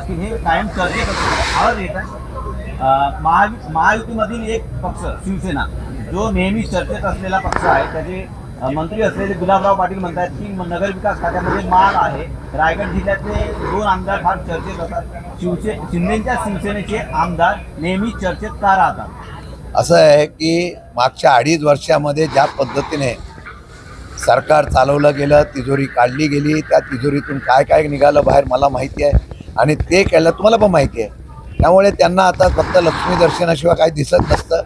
असतील हे कायम चर्चेत आवाज येत आहे. महा महायुतीमधील एक पक्ष शिवसेना जो नेहमी चर्चेत असलेला पक्ष आहे त्याचे मंत्री असलेले गुलाबराव पाटील म्हणतात की नगरविकास खात्यामध्ये माल आहे. रायगड जिल्ह्यातले दोन आमदार फार चर्चेत असतात. शिवसे शिंदेच्या शिवसेनेचे आमदार नेहमी चर्चेत का राहतात? असं आहे की मागच्या अडीच वर्षामध्ये ज्या पद्धतीने सरकार चालवलं गेलं तिजोरी काढली गेली त्या तिजोरीतून काय काय निघालं बाहेर मला माहिती आहे. आणि ते केलं तुम्हाला पण माहिती आहे. त्यामुळे त्यांना आता फक्त लक्ष्मी दर्शनाशिवाय काही दिसत नसतं.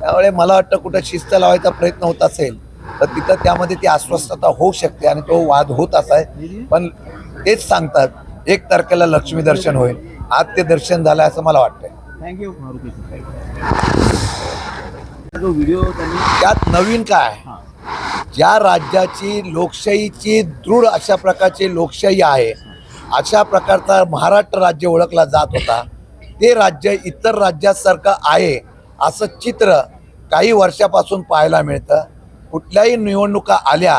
त्यामुळे मला वाटतं कुठं शिस्त लावायचा प्रयत्न होत असेल तर तिथं त्यामध्ये ती अस्वस्थता होऊ शकते आणि तो वाद होत असाय पण तेच सांगतात एक तारखेला लक्ष्मी दर्शन होईल. आज ते दर्शन झालं असं मला वाटतंय. थँक्यू जो व्हिडिओ त्यांनी त्यात नवीन काय? हां. ज्या राज्याची लोकशाहीची दृढ अशा प्रकारची लोकशाही आहे अशा प्रकारचा महाराष्ट्र राज्य ओळखला जात होता. ते राज्य इतर राज्यासारखं आहे असं चित्र काही वर्षापासून पाहायला मिळतं. कुठल्याही निवडणुका आल्या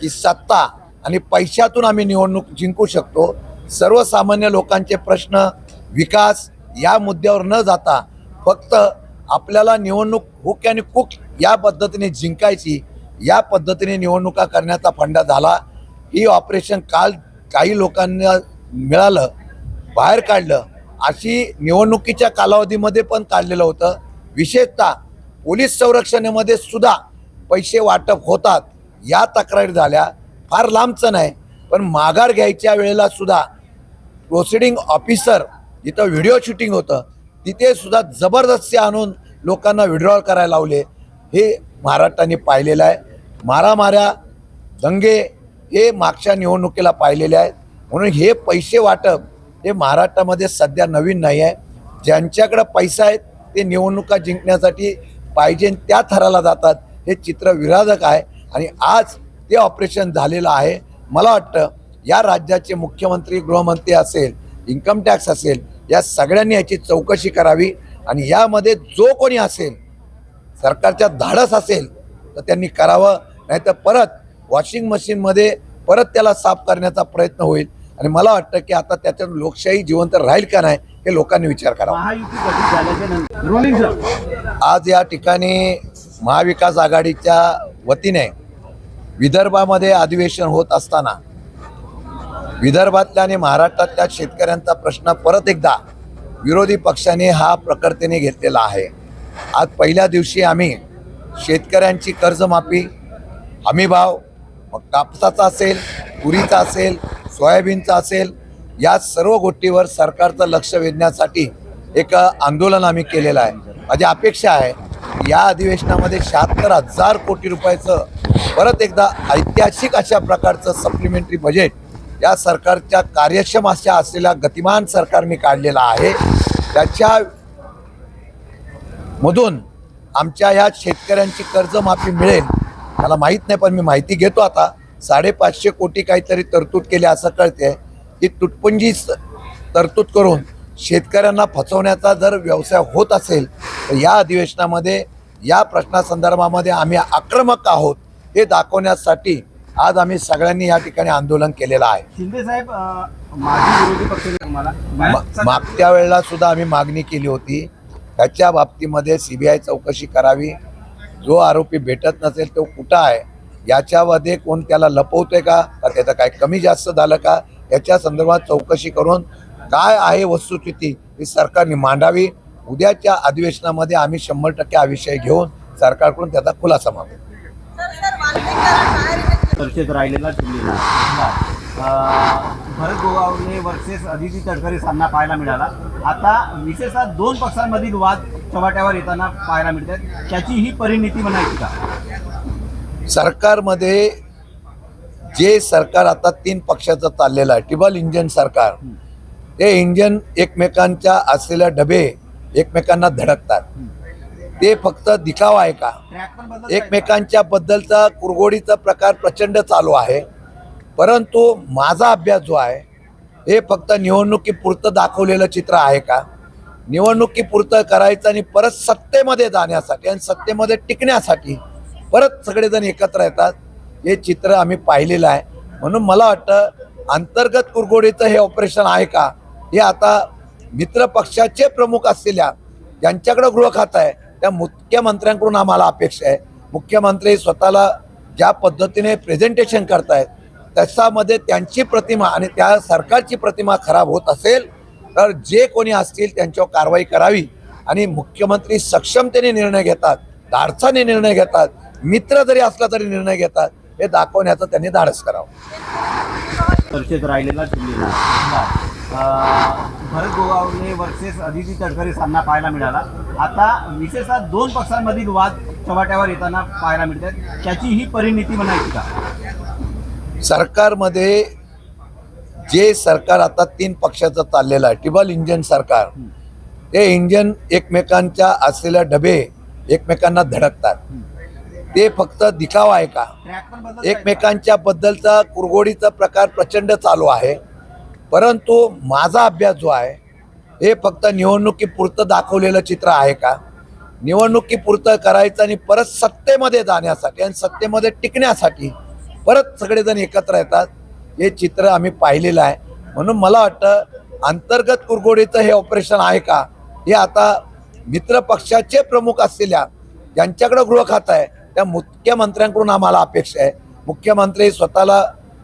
की सत्ता आणि पैशातून आम्ही निवडणूक जिंकू शकतो. सर्वसामान्य लोकांचे प्रश्न विकास या मुद्द्यावर न जाता फक्त आपल्याला निवडणूक हुक आणि कुक या पद्धतीने जिंकायची या पद्धतीने निवडणुका करण्याचा फंडा झाला. ही ऑपरेशन काल काही लोकांना मिळालं बाहेर काढलं अशी निवडणुकीच्या कालावधीमध्ये पण काढलेलं होतं. विशेषतः पोलीस संरक्षणेमध्ये सुद्धा पैसे वाटप होतात. या तक्रारी झाल्या. फार लांबचं नाही पण माघार घ्यायच्या वेळेला सुद्धा प्रोसिडिंग ऑफिसर जिथं व्हिडिओ शूटिंग होतं तिथे सुद्धा जबरदस्ती आणून लोकांना विड्रॉल करायला लावले. हे महाराष्ट्राने पाहिलेलं आहे. मारामाऱ्या दंगे हे मागच्या निवडणुकीला पाहिलेले आहेत. म्हणून हे पैसे वाटप हे महाराष्ट्रामध्ये सध्या नवीन नाही आहे. ज्यांच्याकडं पैसा आहे ते निवडणुका जिंकण्यासाठी पाहिजे त्या थराला जातात. हे चित्र विराधक आहे आणि आज ते ऑपरेशन झालेलं आहे. मला वाटतं या राज्याचे मुख्यमंत्री गृहमंत्री असेल इन्कम टॅक्स असेल या सगळ्यांनी याची चौकशी करावी. आणि यामध्ये जो कोणी असेल सरकारच्या धाडस असेल तर त्यांनी करावं. नाही तर परत वॉशिंग मशीनमध्ये परत त्याला साफ करण्याचा प्रयत्न होईल. आणि मला वाटतं की आता त्याच्यात लोकशाही जिवंत राहील का नाही हे लोकांनी विचार करावा. आज या ठिकाणी महाविकास आघाडीच्या वतीने विदर्भामध्ये अधिवेशन होत असताना विदर्भातल्या आणि महाराष्ट्रातल्या शेतकऱ्यांचा प्रश्न परत एकदा विरोधी पक्षाने हा प्रकर्तेने घेतलेला आहे. आज पहिल्या दिवशी आम्ही शेतकऱ्यांची कर्जमाफी हमीभाव मग कापसाचा असेल तुरीचा असेल सोयाबीनचा असेल या सर्व गोष्टीवर सरकारचं लक्ष वेधण्यासाठी एक आंदोलन आम्ही केलेलं आहे. माझी अपेक्षा आहे या अधिवेशनामध्ये शहात्तर हजार कोटी रुपयाचं परत एकदा ऐतिहासिक अशा प्रकारचं सप्लिमेंटरी बजेट या सरकारच्या कार्यक्षम अशा असलेल्या गतिमान सरकारने काढलेला आहे. त्याच्या मधून आमच्या या शेतकऱ्यांची कर्जमाफी मिळेल मला माहीत नाही पण मी माहिती घेतो आता. साडेपाचशे कोटी काहीतरी तरतूद केली असं कळते की तुटपुंजी तरतूद करून शेतकऱ्यांना फसवण्याचा जर व्यवसाय होत असेल तर या अधिवेशनामध्ये या प्रश्नासंदर्भामध्ये आम्ही आक्रमक आहोत हे दाखवण्यासाठी आज आम्ही सगळ्यांनी या ठिकाणी आंदोलन केलेलं आहे. शिंदे साहेब मागच्या वेळेला सुद्धा आम्ही मागणी केली होती. त्याच्या बाबतीमध्ये सी बी आय चौकशी करावी. जो आरोपी भेटत नसेल तो कुठं आहे? याच्यामध्ये कोण त्याला लपवतोय का? का त्याचं काय कमी जास्त झालं का? याच्या संदर्भात चौकशी करून काय आहे वस्तुस्थिती ही सरकारने मांडावी. उद्याच्या अधिवेशनामध्ये आम्ही शंभर टक्के हा विषय घेऊन सरकारकडून त्याचा खुलासा मागू. चर्चेत राहिलेला भरत गोगावले वर्सेस अदिती तडकरे सामना पाहायला मिळाला. आता विशेषतः दोन पक्षांमधील वाद चव्हाट्यावर येताना पाहायला मिळतात. त्याची ही परिणिती म्हणायची का? सरकारमध्ये जे सरकार आता तीन पक्षाचं चाललेलं आहे टिबल इंजन सरकार ते इंजन एकमेकांच्या असलेल्या डबे एकमेकांना धडकतात. ते फक्त दिखावा आहे का? एकमेकांच्या बद्दलचा कुरघोडीचा प्रकार प्रचंड चालू आहे. परंतु माझा अभ्यास जो आहे हे फक्त निवडणुकीपुरतं दाखवलेलं चित्र आहे का? निवडणुकीपुरतं करायचं आणि परत सत्तेमध्ये जाण्यासाठी आणि सत्तेमध्ये टिकण्यासाठी परत सगळेजण एकत्र येतात हे चित्र आम्ही पाहिलेलं आहे. म्हणून मला वाटतं अंतर्गत कुरघोडीचं हे ऑपरेशन आहे का? हे आता मित्र पक्षाचे प्रमुख असलेल्या ज्यांच्याकडं गृह खातं आहे त्या मुख्यमंत्र्यांकडून आम्हाला अपेक्षा आहे. मुख्यमंत्री स्वतःला ज्या पद्धतीने प्रेझेंटेशन करतायत त्याच्यामध्ये त्यांची प्रतिमा आणि त्या सरकारची प्रतिमा खराब होत असेल तर जे कोणी असतील त्यांच्यावर कारवाई करावी. आणि मुख्यमंत्री सक्षमतेने निर्णय घेतात धाडसाने निर्णय घेतात मित्र जरी असला तरी निर्णय घेतात हे दाखवण्याचं त्यांनी धाडस करावं. राहिलेला भरत गोगावले वर्सेस अदिती तटकरे सामना पाहायला मिळाला. आता विशेषतः दोन पक्षांमधील वाद चव्हाट्यावर येताना पाहायला मिळतात. त्याची ही परिणिती म्हणायची का? सरकारमध्ये जे सरकार आता तीन पक्षाचं चाललेलं आहे टिबल इंजन सरकार. ते इंजन एकमेकांच्या असलेल्या डबे एकमेकांना धडकतात. ते फक्त दिखावा आहे का? एकमेकांच्या बद्दलचा कुरघोडीचा प्रकार प्रचंड चालू आहे. परंतु माझा अभ्यास जो आहे हे फक्त निवडणुकीपुरतं दाखवलेलं चित्र आहे का? निवडणुकीपुरतं करायचं आणि परत सत्तेमध्ये जाण्यासाठी आणि सत्तेमध्ये टिकण्यासाठी परत सगळेजण एकत्र येतात. हे चित्र आम्ही पाहिलेलं आहे. म्हणून मला वाटतं अंतर्गत कुरघोडीचं हे ऑपरेशन आहे का? हे आता मित्र पक्षाचे प्रमुख असलेल्या ज्यांच्याकडं गृह खातं आहे त्या मुख्यमंत्र्यांकडून आम्हाला अपेक्षा आहे. मुख्यमंत्री स्वतःला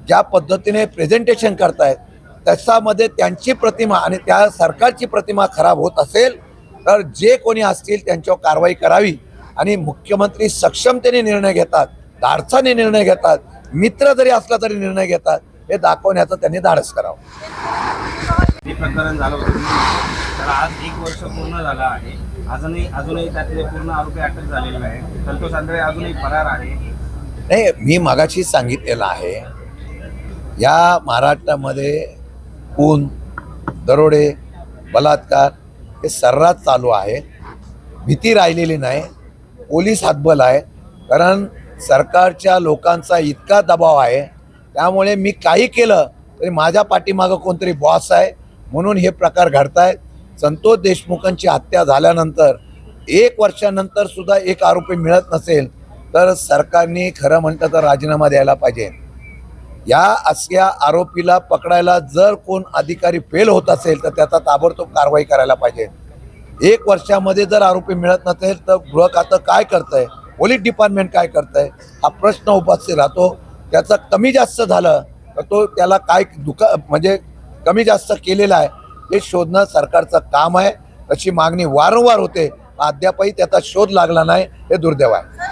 ज्या पद्धतीने प्रेझेंटेशन करतायत त्याच्यामध्ये त्यांची प्रतिमा आणि त्या सरकारची प्रतिमा खराब होत असेल तर जे कोणी असतील त्यांच्यावर कारवाई करावी. आणि मुख्यमंत्री सक्षमतेने निर्णय घेतात धाडसाने निर्णय घेतात. मित्र जरी असला तरी निर्णय घेतात. हे दाखवण्याचं त्यांनी धाडस करावं. प्रकरण झालं होतं. तर आज एक वर्ष पूर्ण झालं आहे. अजूनही अजूनही त्यातले पूर्ण आरोपी अटक झालेले आहे संतोष आंधळे अजूनही फरार आहे. नाही मी मागाशी सांगितलेलं आहे या महाराष्ट्रामध्ये खून दरोडे बलात्कार हे सर्रास चालू आहे. भीती राहिलेली नाही. पोलीस हातबल आहे कारण सरकारच्या लोकांचा इतका दबाव आहे. त्यामुळे मी काही केलं तरी माझ्या पाठीमागं कोणतरी बॉस आहे. म्हणून हे प्रकार घडतायत. संतोष देशमुखांची हत्या झाल्यानंतर एक वर्षानंतर सुद्धा एक आरोपी मिळत नसेल तर सरकारने खरं म्हणतं तर राजीनामा द्यायला पाहिजे. या अशा आरोपीला पकडायला जर कोण अधिकारी फेल होत असेल तर त्याचा ताबडतोब कारवाई करायला पाहिजे. एक वर्षामध्ये जर आरोपी मिळत नसेल तर गृह खातं काय करतंय? पोलीस डिपार्टमेंट काय करतंय हा प्रश्न उपस्थित राहतो. त्याचं कमी जास्त झालं तर तो त्याला काय दुका म्हणजे कमी जास्त केलेला आहे हे शोधणं सरकारचं काम आहे. अशी मागणी वारंवार होते. अद्यापही त्याचा शोध लागला नाही हे दुर्दैव आहे.